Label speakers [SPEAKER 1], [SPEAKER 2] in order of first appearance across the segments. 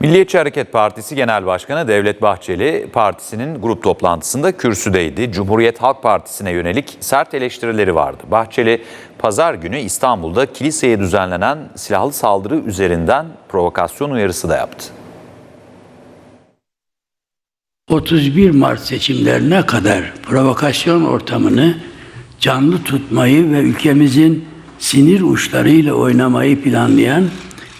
[SPEAKER 1] Milliyetçi Hareket Partisi Genel Başkanı Devlet Bahçeli partisinin grup toplantısında kürsüdeydi. Cumhuriyet Halk Partisi'ne yönelik sert eleştirileri vardı. Bahçeli pazar günü İstanbul'da kiliseye düzenlenen silahlı saldırı üzerinden provokasyon uyarısı da yaptı.
[SPEAKER 2] 31 Mart seçimlerine kadar provokasyon ortamını canlı tutmayı ve ülkemizin sinir uçlarıyla oynamayı planlayan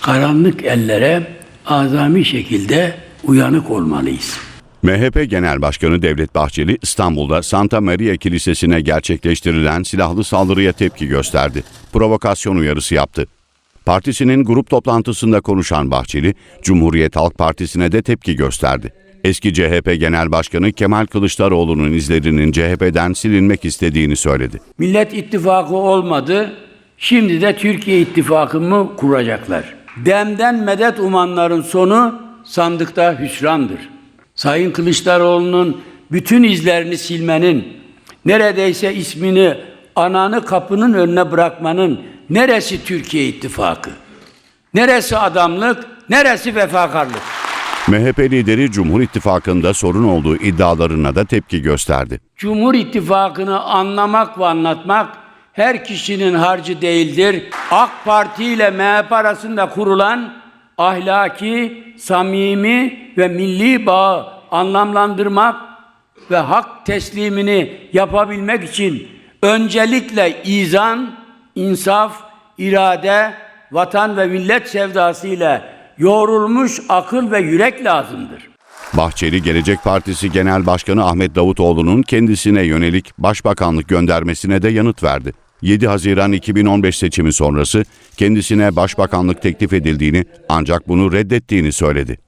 [SPEAKER 2] karanlık ellere azami şekilde uyanık olmalıyız.
[SPEAKER 3] MHP Genel Başkanı Devlet Bahçeli İstanbul'da Santa Maria Kilisesi'ne gerçekleştirilen silahlı saldırıya tepki gösterdi. Provokasyon uyarısı yaptı. Partisinin grup toplantısında konuşan Bahçeli, Cumhuriyet Halk Partisi'ne de tepki gösterdi. Eski CHP Genel Başkanı Kemal Kılıçdaroğlu'nun izlerinin CHP'den silinmek istediğini söyledi.
[SPEAKER 2] Millet İttifakı olmadı, şimdi de Türkiye İttifakı mı kuracaklar? Demden medet umanların sonu sandıkta hüsrandır. Sayın Kılıçdaroğlu'nun bütün izlerini silmenin, neredeyse ismini ananı kapının önüne bırakmanın neresi Türkiye İttifakı? Neresi adamlık, neresi vefakarlık?
[SPEAKER 3] MHP lideri Cumhur İttifakı'nda sorun olduğu iddialarına da tepki gösterdi.
[SPEAKER 2] Cumhur İttifakı'nı anlamak ve anlatmak her kişinin harcı değildir. AK Parti ile MHP arasında kurulan ahlaki, samimi ve milli bağı anlamlandırmak ve hak teslimini yapabilmek için öncelikle izan, insaf, irade, vatan ve millet sevdası ile yoğrulmuş akıl ve yürek lazımdır.
[SPEAKER 3] Bahçeli Gelecek Partisi Genel Başkanı Ahmet Davutoğlu'nun kendisine yönelik başbakanlık göndermesine de yanıt verdi. 7 Haziran 2015 seçimi sonrası kendisine başbakanlık teklif edildiğini ancak bunu reddettiğini söyledi.